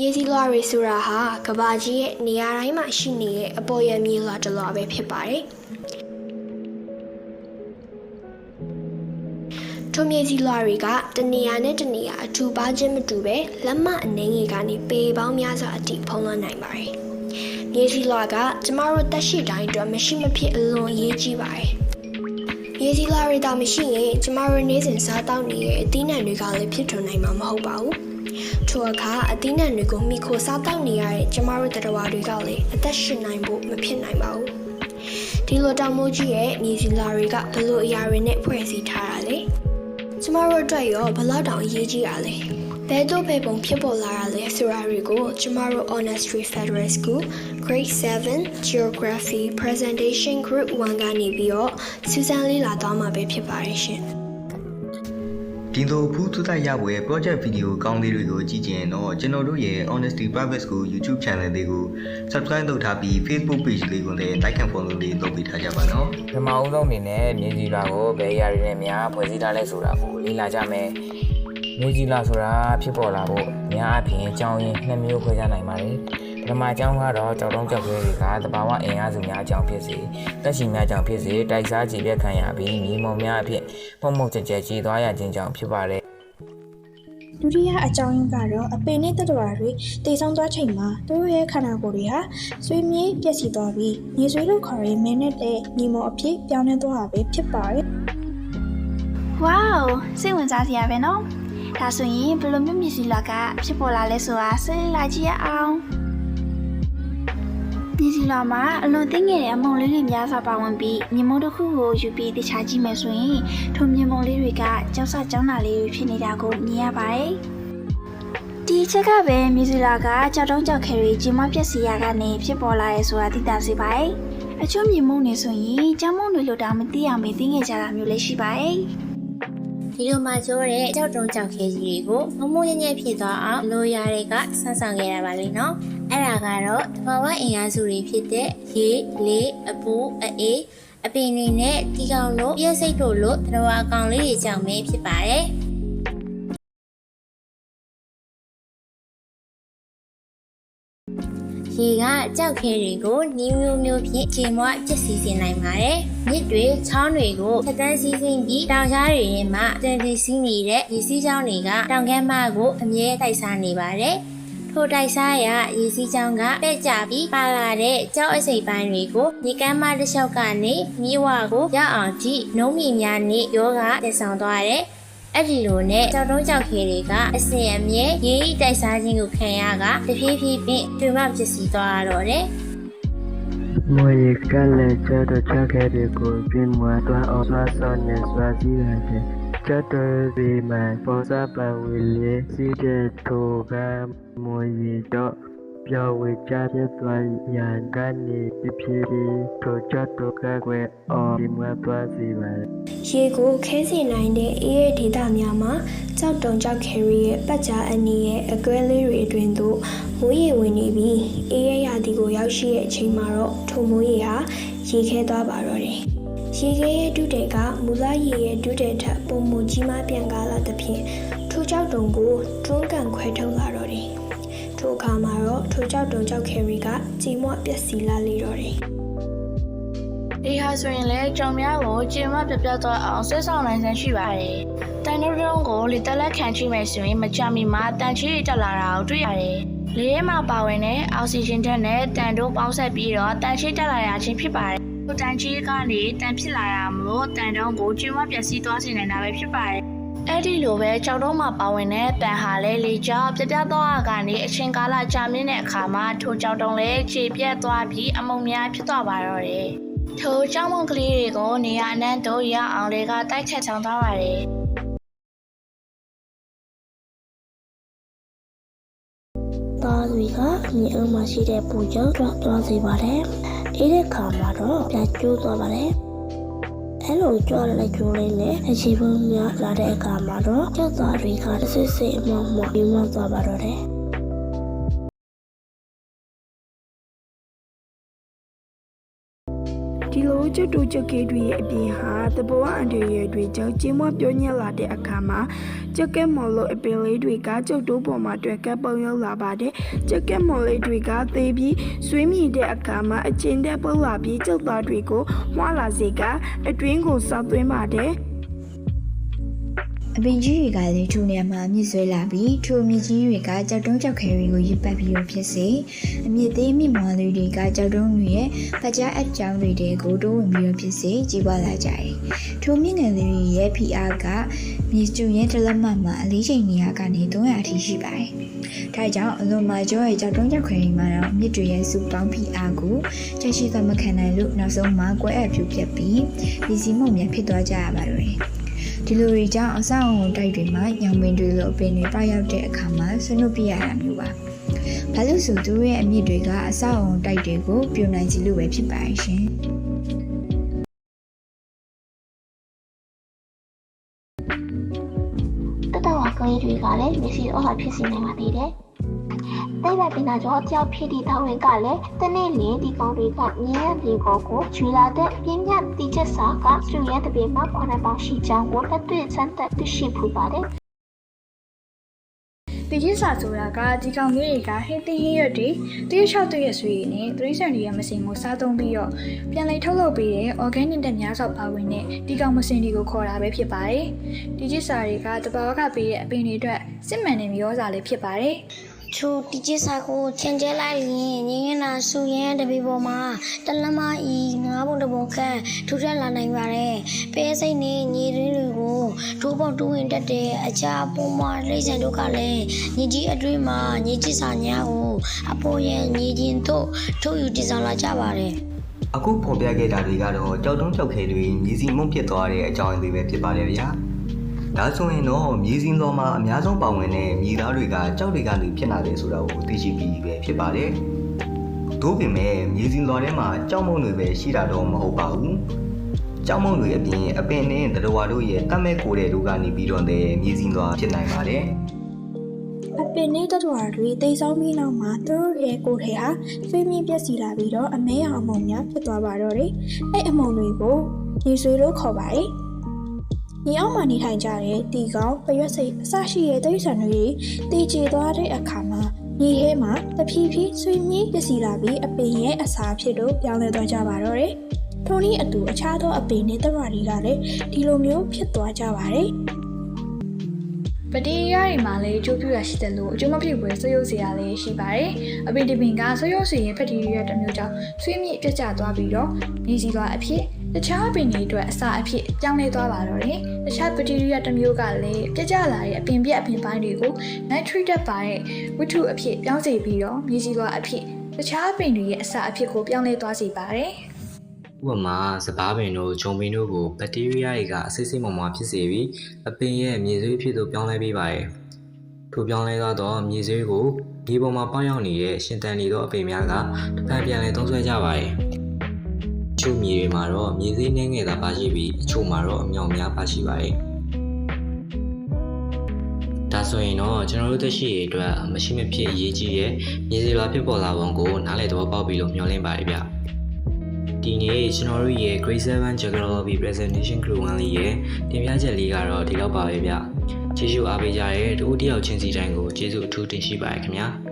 မြေစီလွှာတွေဆိုတာဟာကဘာကြီးရဲ့နေရာတိုင်းမှာရှိနေတဲ့အပေါ်ရမြေလွှာတစ်လွှာပဲဖြစ်ပါတယ်။ထိုမြေစီလွှာတွေကတနေရာနဲ့တနေရာအထူပါခြင်းမတူပဲလက်မအနေငယ်ကနေပေပေါင်းများစွာအထိဖုံးလွှမ်းနိုင်ပါတယ်။မြေစီလွှာကကျမတို့တက်ရှိတိုင်းအတွက်မရှိမဖြစ်အလွန်အရေးကြီးပါတယ်။မြေစီလွှာတွေတောင်မရှိရင်ကျမတို့နေ့စဉ်စားတောက်နေတဲ့အသီးနှံတွေကလည်းဖြစ်ထွန်းနိုင်မှာမဟုတ်ပါဘူး။ ထိုအခါအသီးနှံတွေကိုမိခိုစားတောက်နေရတဲ့ကျမတို့တရားတွေကလည်းအသက်ရှင်နိုင်ဖို့မဖြစ်နိုင်ပါဘူး။ဒီလိုတောင်မိုးကြီးရဲ့မြေစီလွှာတွေကဘလို့အရာတွေနဲ့ဖွဲ့စည်းထားတာလဲ။ကျမတို့အတွက်ရောဘလောက်တောင်အရေးကြီးတာလဲ။ဘယ်တော့ဘယ်ပုံဖြစ်ပေါ်လာတာလဲဆိုတာတွေကိုကျမတို့ Honestry Federal School Grade 7 Geography Presentation Group 1ကနေပြီးတော့စူးစမ်းလေ့လာသွားမှာပဲဖြစ်ပါတယ်ရှင်။ ဒီလိုဖူးသူတိုက်ရပွဲ project video ကောင်းလေးတွေကိုကြည့်ကြရင်တော့ကျွန်တော်တို့ရဲ့ Honesty Private School YouTube channel လေးကို subscribe လုပ်ထားပြီး Facebook page လေးကိုလည်း like and follow လေးလုပ်ပေးထားကြပါနော်ပထမဦးဆုံးအနေနဲ့မြေကြီးလာကိုဘယ်အရာတွေနဲ့များဖွဲ့စည်းထားလဲဆိုတာကိုလေ့လာကြမယ်မြေကြီးလာဆိုတာဖြစ်ပေါ်လာဖို့အများအပြားအကြောင်းရင်းနှစ်မျိုးခွဲခြားနိုင်ပါတယ်ပ ထမအကြောင်းကတော့ကြောက်တုံးကြောက်ခဲတွေကတဘာဝအင်အားစုများအကြောင်းဖြစ်စေတက်ရှိများအကြောင်းဖြစ်စေတိုက်စားကြည်ပြက်ခံရပြီးမြေမုံများအဖြစ်ပုံမှုတ်ကြက်ကြက်ကြီးသွားရခြင်းကြောင့်ဖြစ်ပါတယ်ဒုတိယအကြောင်းရင်းကတော့အပင်နဲ့တတဝါတွေတိတ်ဆောင်းသွားချိန်မှာသူတို့ရဲ့ခန္ဓာကိုယ်တွေဟာဆွေးမြေးပျက်စီးသွားပြီးမြေဆွေးလို့ခေါ်တဲ့မင်းနဲ့တဲ့ညီမအဖြစ်ပြောင်းလဲသွားတာပဲဖြစ်ပါတယ်ဝေါစိတ်ဝင်စားစရာပဲနော်ဒါဆိုရင်ဘယ်လိုမျိုးမြည်စီလာကဖြစ်ပေါ်လာလဲဆိုတာစဉ်းစားလာကြည့်ရအောင် မြည်စီလာမှာအလွန်သိငယ်တဲ့အမုံလေးတွေများစွာပါဝင်ပြီးမြေမုံတစ်ခုကိုယူပြီးတခြားကြည့်မယ်ဆိုရင်ထိုမြေမုံလေးတွေကကြောက်စကြောင်းတာလေးတွေဖြစ်နေတာကိုမြင်ရပါတယ်ဒီချက်ကပဲမြည်စီလာကကြောက်တုံးကြောက်ခဲတွေဂျင်မပြက်စီရကနေဖြစ်ပေါ်လာရဲဆိုတာသိတာစေပါတယ်အချို့မြေမုံတွေဆိုရင်ကြောင်မုံတွေလို့တောင်မသိအောင်မသိငယ်ကြတာမျိုးလည်းရှိပါတယ်ဒီလိုမှကျိုးတဲ့ကြောက်တုံးကြောက်ခဲကြီးတွေကိုမမိုးညံ့ညံ့ဖြစ်သွားအောင်လိုရာတွေကဆန်းဆောင်ခဲ့ရပါလိမ့်နော် အဲ့ဒါကတော့တဘာဝအင်အားစုတွေဖြစ်တဲ့ရေလေအပူအေးအပင်တွေနဲ့တီကောင်တို့ပြည့်စိတ်တို့လို့တဘာဝအကောင်လေးတွေကြောင့်ပဲဖြစ်ပါတယ်ရေကကြောက်ခဲတွေကိုနီးမျိုးမျိုးဖြင့်ခြေမွားပျက်စီးစေနိုင်ပါတယ်။မြစ်တွေချောင်းတွေကိုဖက်တန်းစီးဆင်းပြီးတောင်ကြားတွေထဲမှာတန်တီစီးနေတဲ့ရေစီးချောင်းတွေကတောင်ကမ်းမကိုအမြဲတိုက်စားနေပါတယ်။ ထိုတိုက်စားရရေစီးချောင်းကပဲ့ကြပြီးပါလာတဲ့ကြောက်အစိပ်ပိုင်းတွေကိုမြေကမ်းမတစ်လျှောက်ကနေမြေဝါကိုရောက်အောင်ကြည့်နှုံးမြများနဲ့ယောဂတက်ဆောင်သွားတယ်။အဲ့ဒီလိုနဲ့ကြောက်တုံးကြောက်ခဲတွေကအစင်အမြဲရေဤတိုက်စားခြင်းကိုခံရကတဖြည်းဖြည်းဖြင့်တွင်မပစ္စည်းသွားတော့တယ်မွေကလည်းကျတော့ချက်ခဲတွေကိုပြင်းမွားသွားအောင်ဆွာဆောင်းနဲ့ဆွာစည်းရတယ် ကျတော့ဒီမှာပေါ်စားပဝီလေးစီးတဲ့ထိုကမွေတော့ပြောဝေချပြသွားရန်ကနေပြပြထိုကျတော့ကကွယ်အော်ဒီမွားသွားစီပါရေကိုခဲစေနိုင်တဲ့အေးရဲ့ဒေသများမှာကြောက်တုံကြောက်ခဲရီရဲ့ပတ်ကြားအနီးရဲ့အကွဲလေးတွေအတွင်းသို့မိုးရေဝင်နေပြီးအေးရဲ့ရာသီကိုရောက်ရှိတဲ့အချိန်မှာတော့ထိုမိုးရေဟာရေခဲသွားပါတော့တယ်။ ရေခဲရဲ့ဒုတေကမူလရေရဲ့ဒုတေထက်ပုံမူကြီးမားပြန်ကားလာသဖြင့်ထိုကြောက်တုံကိုတွန်းကန်ခွဲထုတ်လာတော့တယ်။ထိုအခါမှာတော့ထိုကြောက်တုံကြောက်ခဲရီကကြေမွပျက်စီးလာလေတော့တယ်။ဒီဟာဆိုရင်လည်းကြောင်များကိုကျင်မပြပြသွားအောင်ဆွဲဆောင်နိုင်စမ်းရှိပါတယ်။တန်တို့တုံးကိုလေတက်လက်ခံကြည့်မယ်ဆိုရင်မကြမီမှာတန်ချီတက်လာတာကိုတွေ့ရတယ်။လေထဲမှာပါဝင်တဲ့အောက်ဆီဂျင်ဓာတ်နဲ့တန်တို့ပေါင်းဆက်ပြီးတော့တန်ချီတက်လာရခြင်းဖြစ်ပါတယ်။ ကိုတန်ကြီးကနေတန်ဖြစ်လာတာမို့တန်တုံးကိုကျင်းဝပျက်စီးသွားစေနိုင်တာပဲဖြစ်ပါတယ်။အဲ့ဒီလိုပဲကြောက်တော့မှပါဝင်တဲ့တန်ဟာလဲလေကြောင့်ပြပြတော့ကနေအချင်းကာလကြာမြင့်တဲ့အခါမှာထိုကြောက်တုံးလဲခြေပြက်သွားပြီးအမုံများဖြစ်သွားပါတော့တယ်။ထိုကြောက်မုံကလေးတွေကိုနေရာအနှံ့တို့ရအောင်တွေကတိုက်ခတ်ချောင်းသွားပါတယ်။သားတွေကမြေအုပ်မှာရှိတဲ့ပူကြောင့်တွားသွားစေပါတယ် အဲ့ဒီခါမှာတော့ပြန်ကျိုးသွားပါတယ်။အဲ့လိုကြွလိုက်ကျိုးလေးနဲ့အခြေပုံများလာတဲ့အခါမှာတော့ကျက်သားတွေကတစ်စစ်စစ်အမောမောပြီးမှသွားပါတော့တယ်။ ဒီဒီလိုကျွတ်တူကျွတ်ကေးတွေရဲ့အပြင်ဟာတဘောအန်တရတွေကြောင့်ကျင်းမပြောညက်လာတဲ့အခါမှာကျွတ်ကဲမော်လို့အပင်လေးတွေကကျုပ်တို့ပေါ်မှာတွေ့ကပ်ပုံရောက်လာပါတယ်ကျွတ်ကဲမော်လေးတွေကသေပြီးဆွေးမြည်တဲ့အခါမှာအချင်းတဲ့ပုတ်လာပြီးကျုပ်သားတွေကိုမွာလာစေကအတွင်းကိုစောက်သွင်းပါတယ် အပင်ကြီးတွေကလည်းထိုနေရာမှာအမြင့်ဆွဲလာပြီးထိုအမြင့်ကြီးတွေကကြောက်တုံးကြောက်ခဲတွေကိုရစ်ပတ်ပြီးတော့ဖြစ်စေအမြင့်သေးမြင့်မော်လေးတွေကကြောက်တုံးတွေရဲ့ဖကြားအကြောင်းတွေတဲကိုတိုးဝင်ပြီးတော့ဖြစ်စေကြီးပွားလာကြတယ်။ထိုမြင့်ငယ်လေးတွေရဲ့ PR ကမြေကျူရဲ့တလက်မမှာအလေးချိန်နေရာကနေ300အထိရှိပါတယ်။ဒါကြောင့်အလွန်မာကျော်ရဲ့ကြောက်တုံးကြောက်ခဲတွေမှာတော့မြစ်တွေရဲ့စုပေါင်း PR ကိုချက်ရှိသမခံနိုင်လို့နောက်ဆုံးမှာကွဲအပ်ဖြူပြက်ပြီးဒီစီမုံများဖြစ်သွားကြရပါတော့တယ်။ ဒီလိုတွေကြောင့်အဆောက်အုံတိုက်တွေမှာညောင်ပင်တွေလိုအပင်တွေပေါက်ရောက်တဲ့အခါမှာဆွနုတ်ပြရတာမျိုးပါ။ဘာလို့ဆိုသူတို့ရဲ့အမြင့်တွေကအဆောက်အုံတိုက်တွေကိုပြိုနိုင်စီလို့ပဲဖြစ်ပါရဲ့ရှင်။တတဝါကလေးတွေကလည်းမျက်စိဩဟာဖြစ်စီနိုင်ပါသေးတယ်။ တိတ်ပိုက်ပင်နာကျော်တယောက်ဖြစ်သည့်တောင်းဝင်ကလည်းတနေ့လင်းဒီကောင်တွေကမြင်းရဒီကိုကိုချွေလာတဲ့ပြင်းပြတိချက်စာကသူ့ရဲ့တပင်မှာခွန်ပေါင်းရှိကြောင်းကိုလက်တွေ့စမ်းသပ်သိရှိဖူးပါတယ်။ဒီရစ်စာဆိုတာကဒီကောင်လေးတွေကဟင်းသီးဟင်းရွက်တွေတရွှေချောက်တရွှေဆွေးနဲ့တရိစံတွေရဲ့မစင်ကိုစားသုံးပြီးတော့ပြန်လည်ထုတ်လုပ်ပေးတဲ့ organic တဲ့များစွာပါဝင်တဲ့ဒီကောင်မစင်တွေကိုခေါ်တာပဲဖြစ်ပါတယ်။ဒီရစ်စာတွေကတဘာဝကပေးတဲ့အပင်တွေအတွက်စစ်မှန်တဲ့မျိုးစားလေးဖြစ်ပါတယ်။ ချိုတီချစ်စာကိုချင်ကျဲလိုက်ရင်ငင်းငင်းနာဆူရင်တပီပေါ်မှာတလမဤငါးဘုံတဘုံခန့်ထူထပ်လာနိုင်ပါတယ်။ပဲစိတ်နဲ့ညီရင်းတွေကိုထိုးပေါတူးဝင်တက်တဲ့အချာပုံမှာလိမ့်စံတို့ကလည်းညီကြီးအတွင်းမှာညီချစ်စာညာကိုအပေါ်ရဲ့ညီချင်းတို့ထုတ်ယူတည်ဆောင်လာကြပါတယ်။အခုဖော်ပြခဲ့တာတွေကတော့ကြောက်တုံးကြောက်ခဲတွေမြေစီမုံဖြစ်သွားတဲ့အကြောင်းအသေးပဲဖြစ်ပါတယ်ဗျာ ဒါဆိုရင်တော့မြေစီလောမှာအများဆုံးပါဝင်တဲ့မြေသားတွေကကြောက်တွေကနေဖြစ်လာတယ်ဆိုတာကိုသိရှိပြီးပဲဖြစ်ပါတယ်သို့ပေမဲ့မြေစီလောထဲမှာကြောက်မုံတွေပဲရှိတာတော့မဟုတ်ပါဘူးကြောက်မုံတွေအပြင်အပင်နဲ့တရဝါတို့ရဲ့တတ်မဲ့ကိုတဲ့တို့ကနေပြီးတော့လည်းမြေစီလောဖြစ်နိုင်ပါတယ်အပင်နဲ့တထွာတွေတိတ်ဆောင်းပြီးနောက်မှာသူတို့ရဲ့ကိုယ်ထဲဟာဆွေးမြင့်ပြက်စီလာပြီးတော့အမဲရောင်အမုံများဖြစ်သွားပါတော့တယ်။အဲ့အမုံတွေကိုရေဆွေးလို့ခေါ်ပါတယ်။ ညီအောင်မှနေထိုင်ကြတဲ့တီကောင်ပရွက်စိတ်အစရှိတဲ့တိရစ္ဆာန်တွေတည်ကြည်သွားတဲ့အခါမှာညီထဲမှာတဖြည်းဖြည်းဆွေးမြင့်ပြက်စီလာပြီးအပင်ရဲ့အစာဖြစ်လို့ပြောင်းလဲသွားကြပါတော့တယ်။ထိုနည်းအတူအခြားသောအပင်နဲ့တထွာတွေကလည်းဒီလိုမျိုးဖြစ်သွားကြပါတယ်။ ပတိရတွေမှာလည်းအကျိုးပြုရရှိတယ်လို့အကျိုးမပြုဘဲဆွေးရုပ်စရာလည်းရှိပါတယ်။အပင်ဒီပင်ကဆွေးရုပ်စီရင်ဖက်တီရီးယားတစ်မျိုးကြောင့်ဆွေးမြင့်ပြတ်ကျသွားပြီးတော့မြည်စီသွားအဖြစ်တခြားအပင်တွေအတွက်အစာအဖြစ်ပြောင်းလဲသွားပါတော့တယ်။တခြားဘက်တီးရီးယားတစ်မျိုးကလည်းပြတ်ကျလာတဲ့အပင်ပြက်အပင်ပိုင်းတွေကို nitrate ပါတဲ့ဝတ္ထုအဖြစ်ပြောင်းစေပြီးတော့မြည်စီသွားအဖြစ်တခြားအပင်တွေရဲ့အစာအဖြစ်ကိုပြောင်းလဲသွားစေပါတယ်။ ဥပမာစပားပင်တို့ဂျုံပင်တို့ကိုဘက်တီးရီးယားတွေကအစိမ့်စိမ့်မွားမွားဖြစ်စေပြီးအပင်ရဲ့မြေဆွေးဖြစ်သို့ပြောင်းလဲပေးပါတယ်။ထိုပြောင်းလဲသွားသောမြေဆွေးကိုမြေပေါ်မှာပေါက်ရောက်နေတဲ့ရှင်တန်နေသောအပင်များကတစ်ဖန်ပြန်လည်သုံးဆွဲကြပါတယ်။အချို့မြေတွေမှာတော့မြေဆွေးနှင်းငယ်သာပါရှိပြီးအချို့မှာတော့အမြောင်များပါရှိပါတယ်။ဒါဆိုရင်တော့ကျွန်တော်တို့သက်ရှိရအတွက်မရှိမဖြစ်အရေးကြီးတဲ့မြေစီလွာဖြစ်ပေါ်လာပုံကိုနားလည်သဘောပေါက်ပြီးလို့မျှော်လင့်ပါတယ်ဗျ။ ဒီနေ့ကျွန်တော်တို့ရဲ့ Grade 7 Geography Presentation Group 1လေးရဲ့တင်ပြချက်လေးကတော့ဒီလောက်ပါပဲဗျ။ကျေးဇူးအားပေးကြတဲ့တူတယောက်ချင်းစီတိုင်းကိုကျေးဇူးအထူးတင်ရှိပါတယ်ခင်ဗျာ။